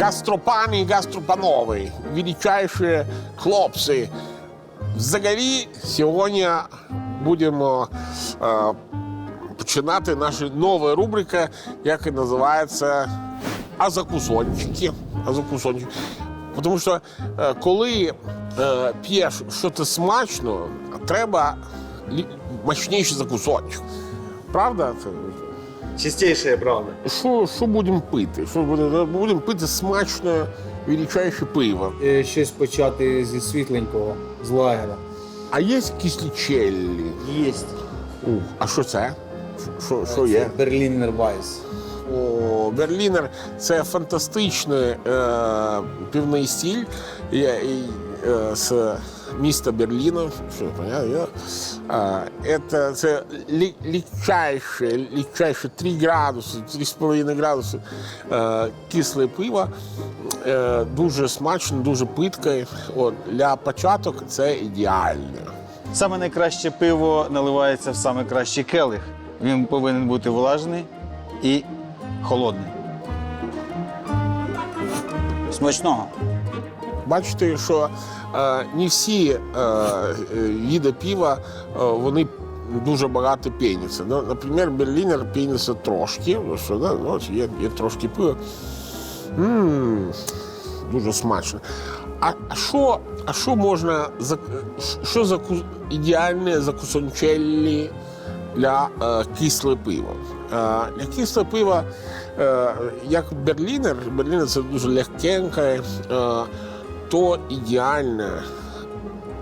Гастропани, і гастропанови, величайші хлопці. Взагалі, сьогодні будемо е, починати наша нова рубрика, яка називається А закусончики. Тому що е, коли е, п'єш щось смачно, треба мощніший закусончик. Правда? Чистейшая правда. Що, що будемо пити? Що будемо? Будемо пити смачне, величайше пиво. Е, Щось почати зі світленького, з лагера. А є кислічеллі? Єсть. Ух, а що це? Що, що є? Берлінер Вайс. О, Берлінер це фантастичний е, півний стіль є, і, е, з міста Берліна. Е, це, це лі, легчайше, легчайше 3 градуси, 3,5 градуси е, кисле пиво. Е, дуже смачне, дуже питке. От, для початок це ідеально. Саме найкраще пиво наливається в саме кращий келих. Він повинен бути влажний і холодний. Смачного. Бачите, що е, не всі е, е, види пива е, вони дуже багато пеняться. Ну, наприклад, Берлінер пеняться трошки. Ну, що, да? ну, є, є трошки пива. м дуже смачно. А що, а що можна що за ідеальне закусончеллі для е, кисле пива? Е, для кисле пива, е, як Берлінер, Берлінер це дуже легкеньке, е, то ідеальна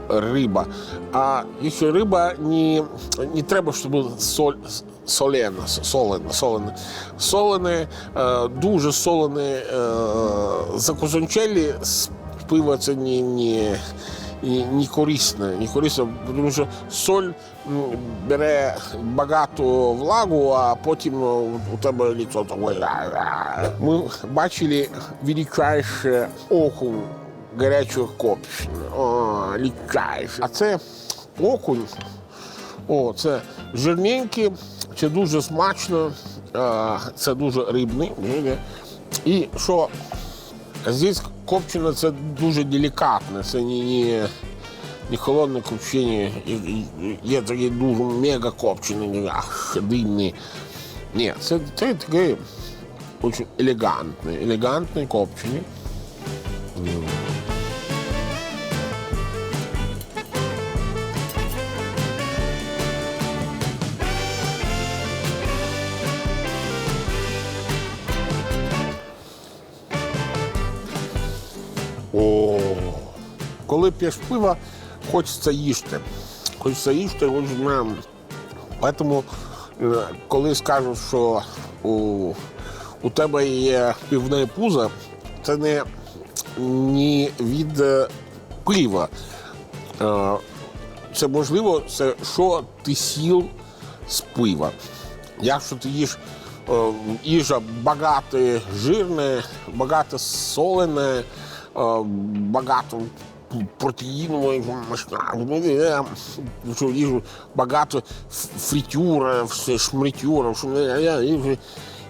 риба. А якщо риба не, не треба, щоб соль, солена, солена, солена. Солене, е, дуже солене е, з пива це не, не, не, не корисно, не корисно, тому що соль бере багато влагу, а потім е, у тебе ліцо. Ми бачили величайше окунь гарячого копчення. О, лікайше. А це окунь. О, це жирненький, це дуже смачно, це дуже рибний. І що здесь копчення це дуже делікатне, це не, не, не холодне копчення, є такі дуже мега копчені, ах, дивні. Ні, це, це таке дуже елегантне, елегантне копчення. Коли п'єш пиво, хочеться їсти. Хочеться їсти, нам. Тому, е, коли скажуть, що у, у тебе є півне пузо, це не, не від е, пива. Е, Це можливо, це що ти сіл з пива. Якщо ти їш е, їжа багато жирне, багато солене, е, багато протеїнової що їжу багато ф- фритюра, все шмритюра, що я-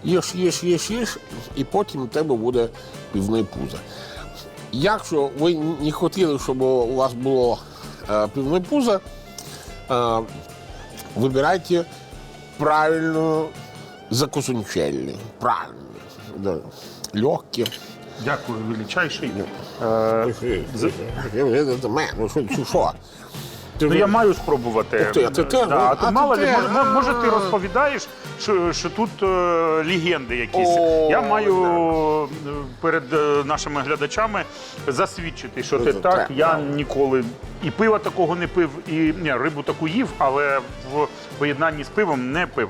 їш, їш, їш, їш, і потім у тебе буде півне пузо. Якщо ви не хотіли, щоб у вас було е, півне пузо, е, вибирайте правильно закусунчельні. Правильно. Да. Легкі. Дякую, величайший. Ну, що, що, що? Ти Ну я маю спробувати. Ух ти, ти? Да, А а ти мало ли, може, може ти розповідаєш, що, що тут е, легенди якісь. О, я маю е, перед е, нашими глядачами засвідчити, що ти так. так, Я ніколи і пива такого не пив, і ні, рибу таку їв, але в поєднанні з пивом не пив.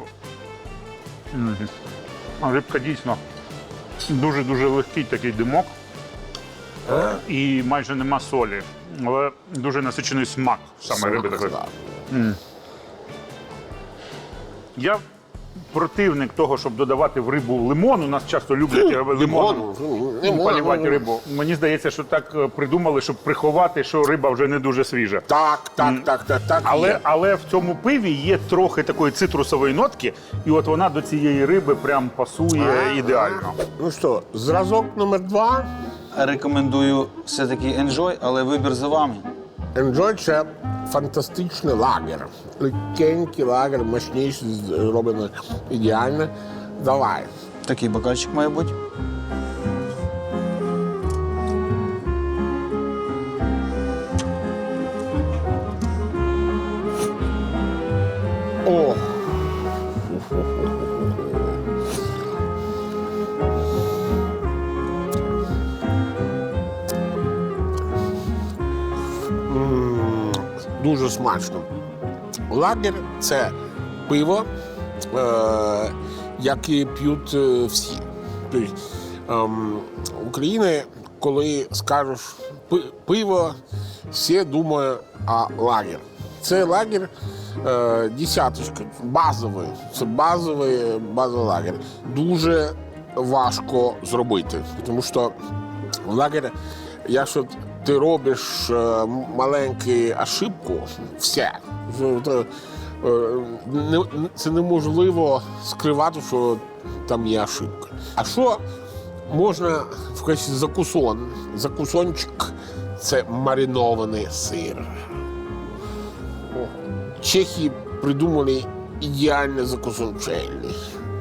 Мгм. А рибка дійсно дуже-дуже легкий такий димок. І майже нема солі. Але дуже насичений смак саме риби такої. Да. Я противник того, щоб додавати в рибу лимон. У нас часто люблять лимон. Лимон, лимон, Полівати рибу. Мені здається, що так е, придумали, щоб приховати, що риба вже не дуже свіжа. Так, так, так, так, так. Але, але в цьому пиві є трохи такої цитрусової нотки, і от вона до цієї риби прям пасує ідеально. Ну що, зразок номер два. Рекомендую все-таки Enjoy, але вибір за вами. Enjoy це фантастичний лагер. Легенький лагер, мощніший, зроблено ідеально. Давай. Такий бокальчик має бути. Смачно. Лагер це пиво, е, яке п'ють е, всі. Тобто, ем, в коли скажеш пиво, всі думають о лагер. Це лагер е, десяточка, базовий. Це базовий, базовий лагер. Дуже важко зробити, тому що лагер, якщо ти робиш е, маленьку ошибку, все. Це, е, Це неможливо скривати, що там є ошибка. А що можна в качестві закусон? Закусончик це маринований сир. Чехи придумали ідеальне закусончельне.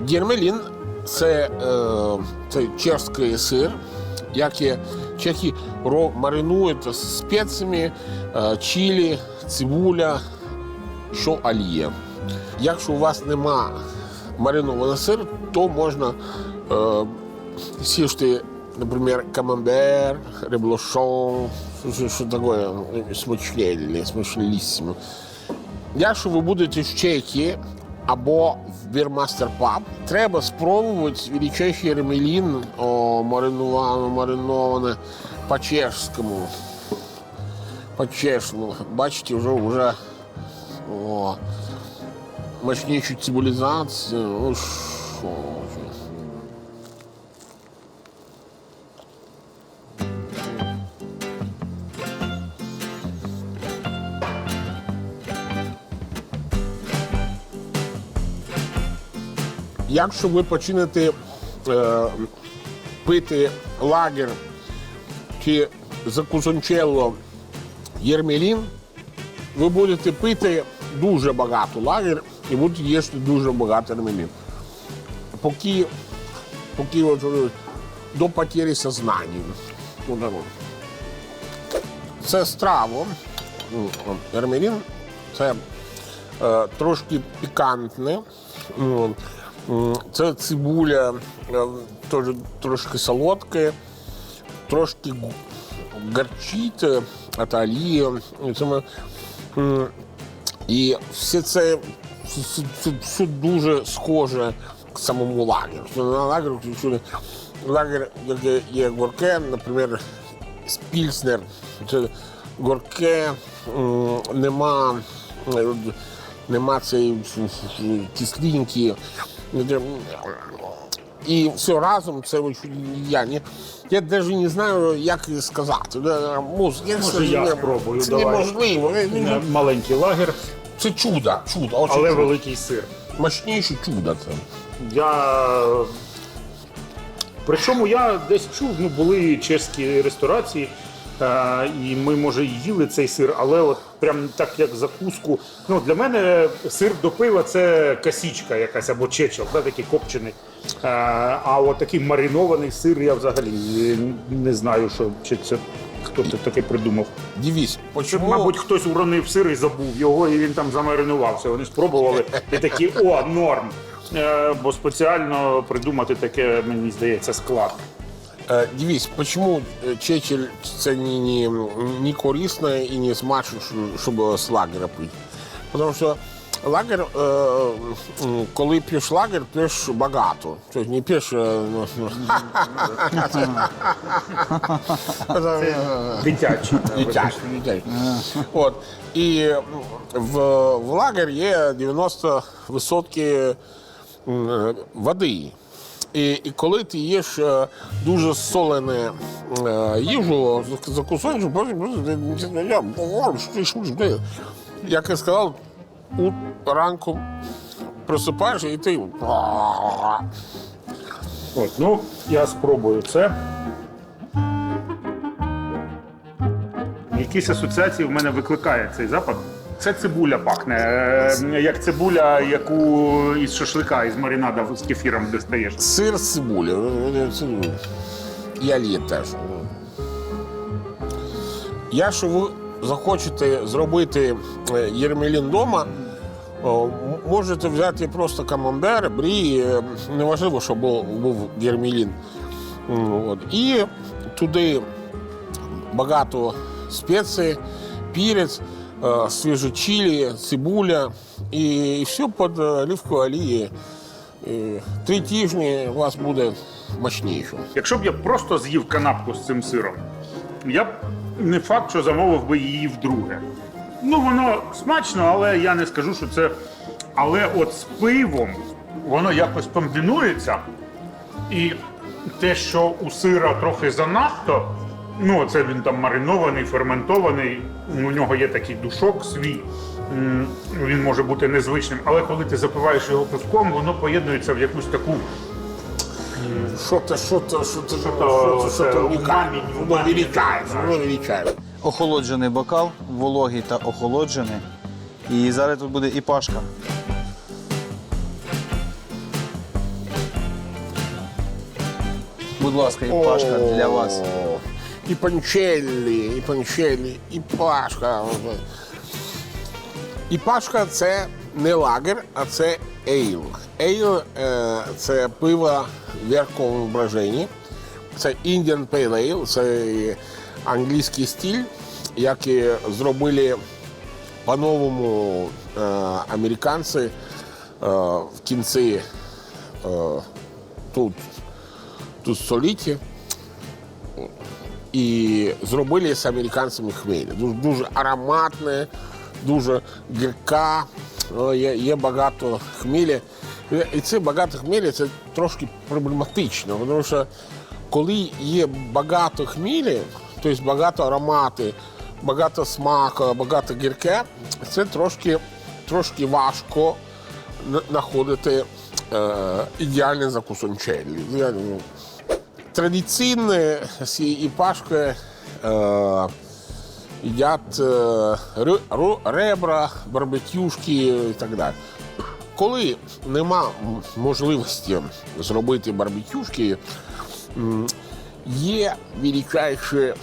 Гермелін це, е, це чешський сир, який чехи маринують з спеціями, е, чилі, цибуля, що олія. Якщо у вас нема маринованого сиру, то можна е, сісти, наприклад, камамбер, реблошон, що, таке смачнельне, смачнеліссимо. Якщо ви будете в Чехії або в Бірмастер Паб, треба спробувати величайший ремелін о, мариноване, мариноване по-чешському. По-чешному. Бачите, вже, вже о, мощнішу цивілізацію. Ну, Якщо ви почнете е, пити лагер чи закусончелло єрмелін, ви будете пити дуже багато лагер і будете їсти дуже багато єрмелін. Поки, поки от, е, до потери сознання. Ну. Це страво. Ну, Ермелін це е, трошки пікантне. Це цибуля е, теж трошки солодка, трошки гарчить, це. І все це, це дуже схоже к самому лагеру. Що На лагеру включили лагер, яке є горке, наприклад, спільснер. Це горке, нема, е, нема цієї кислинки. І все разом це очень я не. Я навіть не знаю, як сказати. Муз, як Може, я не- спробую, Це давай. неможливо. Е, Маленький лагер, Це чудо, чудо, очень але чудо. великий сир. Мощніше чудо це. Я. Причому я десь чув, ну були чеські ресторації, е, і ми, може, і їли цей сир, але от прям так як закуску. Ну, для мене сир до пива це касічка якась або чечел, да, такий копчений. Е, а от такий маринований сир я взагалі не знаю, що чи це хто це таке придумав. Дивись, почему... мабуть, хтось уронив сир і забув його, і він там замаринувався. Вони спробували і такі о, норм. Е, бо спеціально придумати таке, мені здається, складно. Е, Дивись, почему е, чечель це не, не, не корисно і не смачно, що- щоб з лагера пити? Тому що лагер, коли п'єш лагер, п'єш багато. Тобто не п'єш... ну, ну. Дитячий, дитячий. От. І в, в лагер є 90% води. І, і коли ти їш е, дуже солене е, їжу, закусуєш, як я сказав, у ранку просипаєш і ти. От, ну, я спробую це. Якісь асоціації в мене викликає цей запах. Це цибуля пахне, е, як цибуля, яку із шашлика, із маринада з кефіром достаєш. Сир з цибулі. Це, І олія теж. Якщо ви захочете зробити е, єрмелін вдома, можете взяти просто камамбер, брі, е, неважливо, щоб був, єрмелін. І туди багато спецій, перець, е, свіже чилі, цибуля і, все під оливковою олією. І Три тижні у вас буде мощніше. Якщо б я просто з'їв канапку з цим сиром, я б не факт, що замовив би її вдруге. Ну, воно смачно, але я не скажу, що це. Але от з пивом воно якось комбінується. І те, що у сира трохи занадто, ну, це він там маринований, ферментований, у нього є такий душок свій. Він може бути незвичним, але коли ти запиваєш його пивком, воно поєднується в якусь таку Що це, що це, що це, що то- це, унікальне. Воно воно величається. Охолоджений бокал, вологий та охолоджений. І зараз тут буде і пашка. Будь ласка, і пашка для вас. І панчеллі, і панчеллі, і пашка. І пашка це не лагер, а це ейл. Ейл це пиво верхового брожені. Це Indian Pale Ale, це англійський стиль, який зробили по-новому американці в кінці тут, тут століття. І зробили з американцями хмелі. Дуже, дуже ароматне, дуже гірка, є, є багато хмелі. І це багато хмелі це трошки проблематично, тому що коли є багато хмелі, тобто багато аромати, багато смаку, багато гірке, це трошки, трошки важко на- знаходити е, ідеальний закусончелі. Я, ну, Традиційно з і пашки е, їдять е, ребра, барбекюшки і так далі. Коли нема можливості зробити барбекюшки, є величайші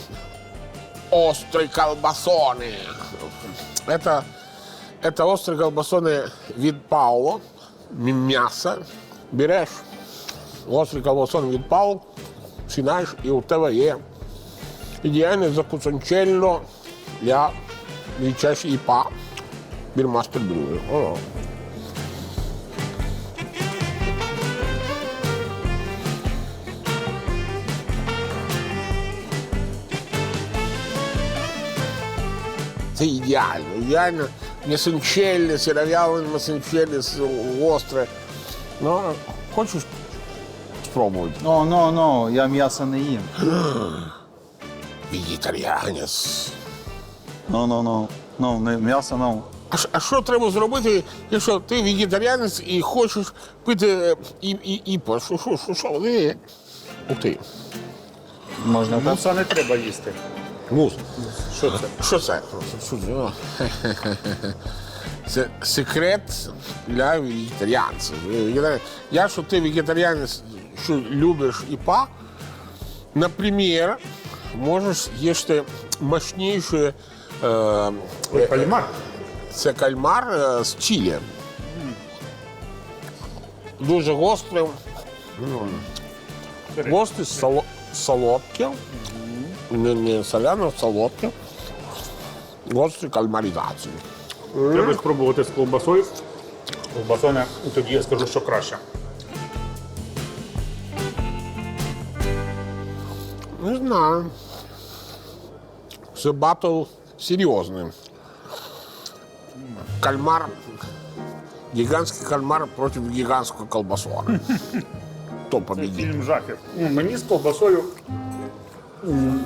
острі колбасони. Это, это острі колбасони від Пауло, м'ясо. Береш гострий колбасон від Пауло, починаєш, і у тебе є ідеальне закусончелло для величайшої іпа Бірмастер Брюер. О. Це ідеально. Ідеально м'ясончелле, сиров'ялене м'ясончелле гостре. Ну, хочеш спробувати? Ну, ну, ну, я м'ясо не їм. Вегетаріанець. Ну, ну, ну. Ну, не м'ясо, ну. А, ш- а що треба зробити, якщо ти вегетаріанець і хочеш пити е, і, і, іпа? Що, що, що, що? Е. Ух ти. Можна так. Муса не треба їсти. Мус. Що це? Що це? Що це? О, хе-хе-хе. Це секрет для вегетаріанців. Вегетарі- Якщо ти вегетаріанець, що любиш іпа, наприклад, можеш їсти мощніше е, Кальмар? Це кальмар е, з чилі. Дуже гострим. Ну, Гострий, соло, солодке. Не, не соляне, а солодке. Гострі кальмаризації. Треба спробувати з ковбасою. Ковбасоне, і тоді я скажу, що краще. Знаю. Це батл серйозний. Кальмар Гігантський кальмар проти гігантського колбасона. Хто победить? Фільм жахів. Ну, Мені з ковбасою м,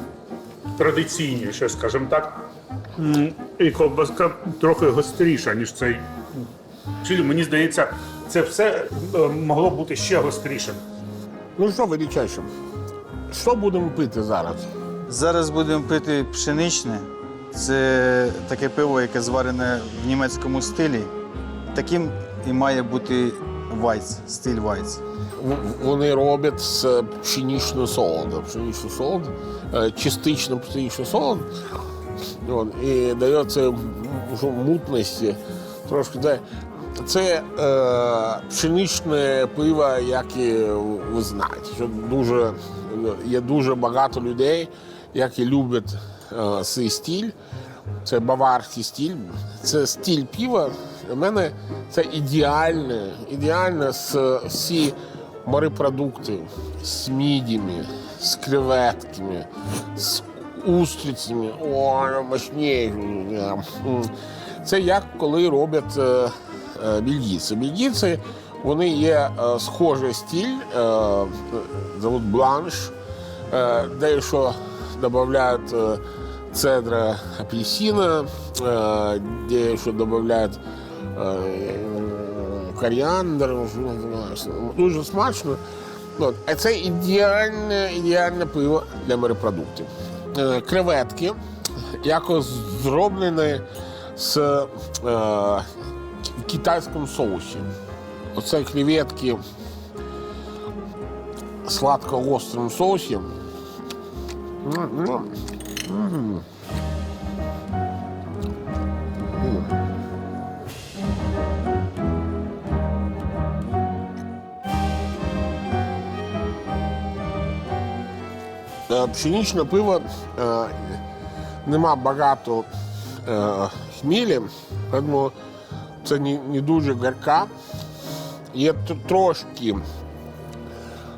традиційніше, скажімо так. І ковбаска трохи гостріша, ніж цей фільм. Мені здається, це все е, могло бути ще гострішим. Ну що, величайше, що будемо пити зараз? Зараз будемо пити пшеничне. Це таке пиво, яке зварене в німецькому стилі. Таким і має бути вайц, стиль вайц. Вони роблять з пшеничного солоду. Пшеничний солод, е, частично пшеничний солод. І дає це вже мутності. Трошки дає. Це е, пшеничне пиво, як і ви знаєте, що дуже, є дуже багато людей, які люблять е, цей стиль. Це баварський стиль. Це стиль пива. Для мене це ідеальне, ідеально з всі морепродукти, з мідями, з креветками, з устрицями. О, мощніше. Це як коли роблять е, е, бельгійці. Бельгійці, вони є е, схожий стиль, е, зовут бланш, е, дещо додають е, цедра апельсина, е, дещо додають коріандр, дуже смачно. От. А це ідеальне, ідеальне пиво для морепродуктів. Креветки, якось зроблені з е, в китайському соусі. Оце креветки в сладко-острому соусі. М, м. Е, Пшеничне пиво е, нема багато е, хмілі, тому це не, не дуже горка. Є т- трошки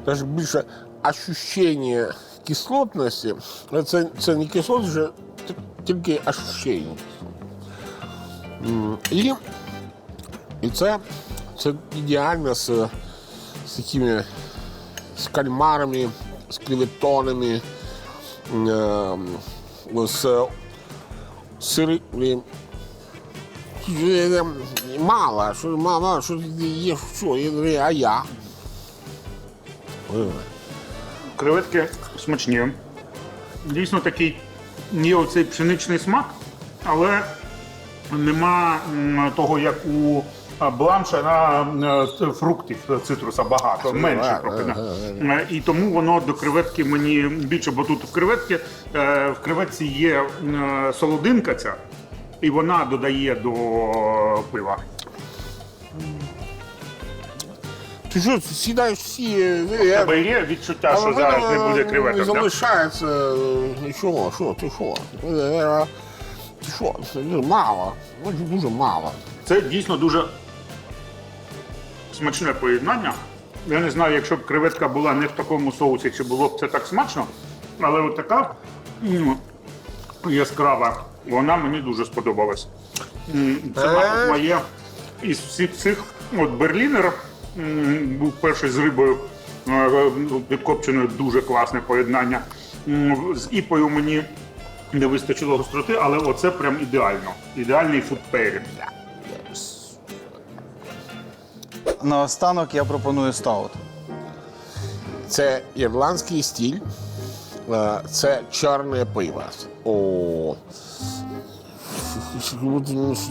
навіть більше ощущення кислотності, але це, це не кислотність, це т- тільки ощущення. М, І, і це, це ідеально з, з такими з кальмарами, з креветонами, е, з сири. Мало, що мало, що їш, що, я- а я. Е. Креветки смачні. Дійсно такий є оцей пшеничний смак, але нема м, того, як у а, бланша на е, фруктів е, цитруса багато, менше трохи. да. Е, І тому воно до креветки мені більше, бо тут в креветки е, в креветці є е, солодинка ця, і вона додає до пива. Ти що, сідаєш всі. е, У тебе є відчуття, що в зараз не буде е, креветок. Не залишається е, нічого, що, ти що? Е, Ти що, це мало, дуже, дуже мало. Це дійсно дуже смачне поєднання. Я не знаю, якщо б креветка була не в такому соусі, чи було б це так смачно. Але от така м, яскрава, вона мені дуже сподобалась. Це, мабуть, моє із всіх цих. От Берлінер був перший з рибою е, підкопченою, дуже класне поєднання. З іпою мені не вистачило гостроти, але оце прям ідеально. Ідеальний фудпейрінг. Наостанок я пропоную стаут. Це ірландський стиль, е, це чорне пиво. О.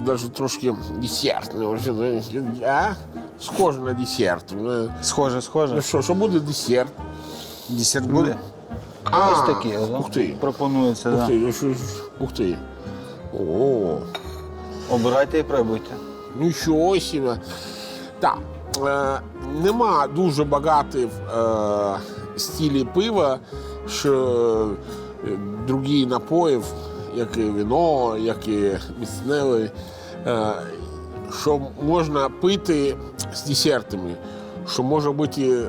Навіть трошки десертне. А? Схоже на десерт. Ну, Схоже, схоже. що, що буде десерт? Десерт буде? А, Ось такі, да? Ух ти. Пропонується, Ух да. ти, що ух ти. О, Обирайте і пробуйте. нічого себе. Так, е, нема дуже багатих е, стилів пива, що е, другі напоїв, як і вино, як і міцневий, е, що можна пити з десертами, що може бути,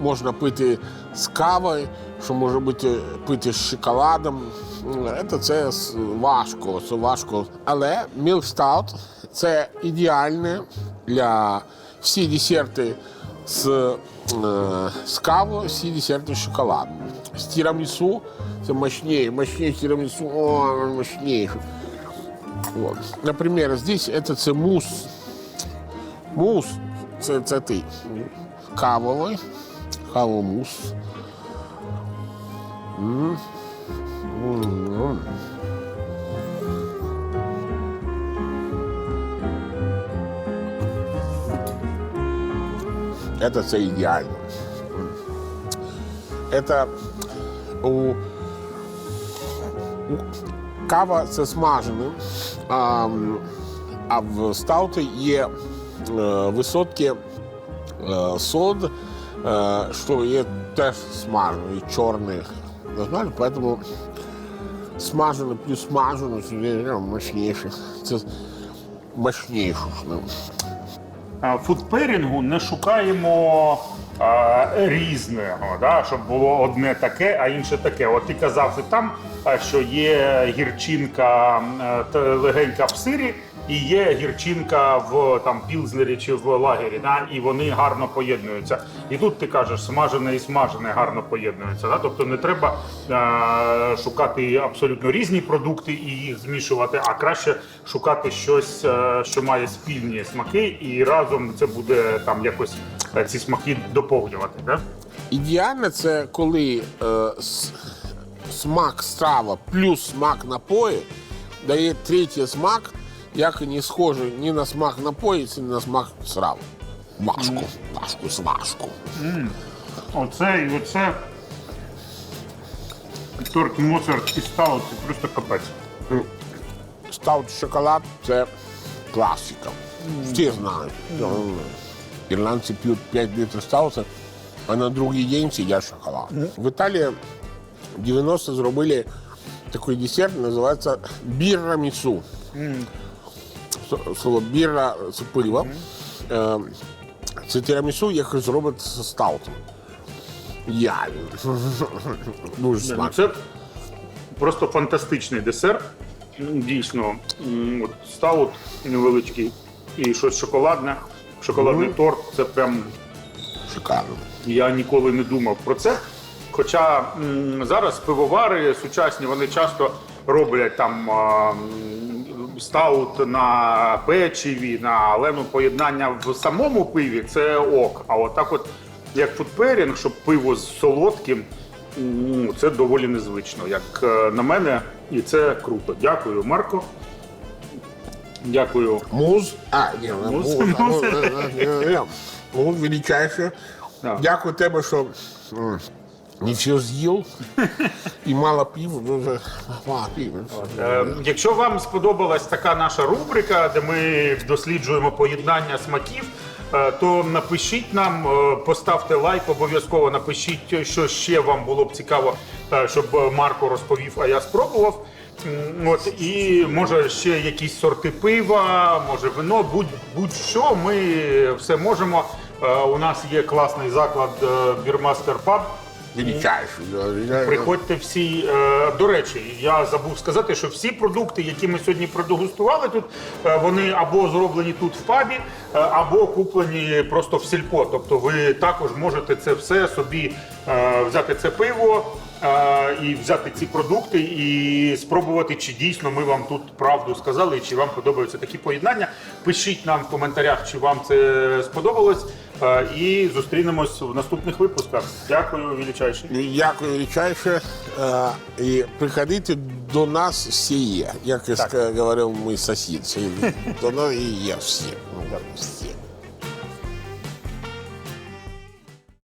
можна пити з кавою, що може бути пити з шоколадом. Це, це важко, це важко. Але Stout це ідеальне для всі десерти з, е, з кавою, всі десерти з шоколадом. З тірамісу це мощніше, мощніше тірамісу, о, мощніше. Вот. Например, здесь это це мус. Мус це, це ти. Кавовий. Кавомус. М. М. Это це ідеально. Это у, у кава це смажене, а, а в стауті є е, висотки е, сод, е, що є теж смажений, чорний. Поэтому смажене плюс смажене мощніше. Це мощніше. фудперінгу не шукаємо а, різного, да, щоб було одне таке, а інше таке. От ти казав і там, що є гірчинка е, легенька в сирі, і є гірчинка в там пілзнері чи в лагері, да, і вони гарно поєднуються. І тут ти кажеш, смажене і смажене гарно поєднуються. Да? Тобто не треба е, шукати абсолютно різні продукти і їх змішувати, а краще шукати щось, е, що має спільні смаки, і разом це буде там якось ці смаки доповнювати. Да? Ідеально це коли е, смак страва плюс смак напою дає третій смак, як не схожий ні на смак напою, ні на смак страви. Машку, машку, смажку. Оце і оце торт Моцарт і стало це просто капець. Стаут шоколад це класика. Всі знають. Ну, Ірландці п'ють 5 літрів стаута, а на другий день сидять шоколад. В Італії в 90 зробили такий десерт, називається біррамісу. С- Слово бірра це пиво. Це тирамісу, яке зробить з стаутом. Я. Дуже смачно. Це просто фантастичний десерт. Дійсно, от стаут невеличкий і щось шоколадне. Шоколадний торт це прям Шикарно. я ніколи не думав про це. Хоча м, зараз пивовари сучасні вони часто роблять там а, м, стаут на печиві, на але ну, поєднання в самому пиві це ок. А от так, от як фудперінг, щоб пиво з солодким, м, це доволі незвично. Як е, на мене, і це круто. Дякую, Марко. Дякую. Муз. А, ні, Муз. муз. а, ну, е, е, е. Муз величайше. Так. Дякую тебе, що м, не з'їв і мало пів. Дуже мало пів. Е, Якщо вам сподобалась така наша рубрика, де ми досліджуємо поєднання смаків, е, то напишіть нам, е, поставте лайк, обов'язково напишіть, що ще вам було б цікаво, е, щоб Марко розповів, а я спробував. От і може ще якісь сорти пива, може вино, будь будь-що. Ми все можемо. Е, У нас є класний заклад е, Бірмастер Паб. Приходьте всі. Е, До речі, я забув сказати, що всі продукти, які ми сьогодні продегустували тут, е, вони або зроблені тут в пабі, е, або куплені просто в сільпо. Тобто ви також можете це все собі е, взяти це пиво. І взяти ці продукти і спробувати, чи дійсно ми вам тут правду сказали, чи вам подобаються такі поєднання. Пишіть нам в коментарях, чи вам це сподобалось. І зустрінемось в наступних випусках. Дякую, величайший. Дякую величайше. І приходите до нас всі є. Як і говорив мій сусід. До нас і є всі. Ну,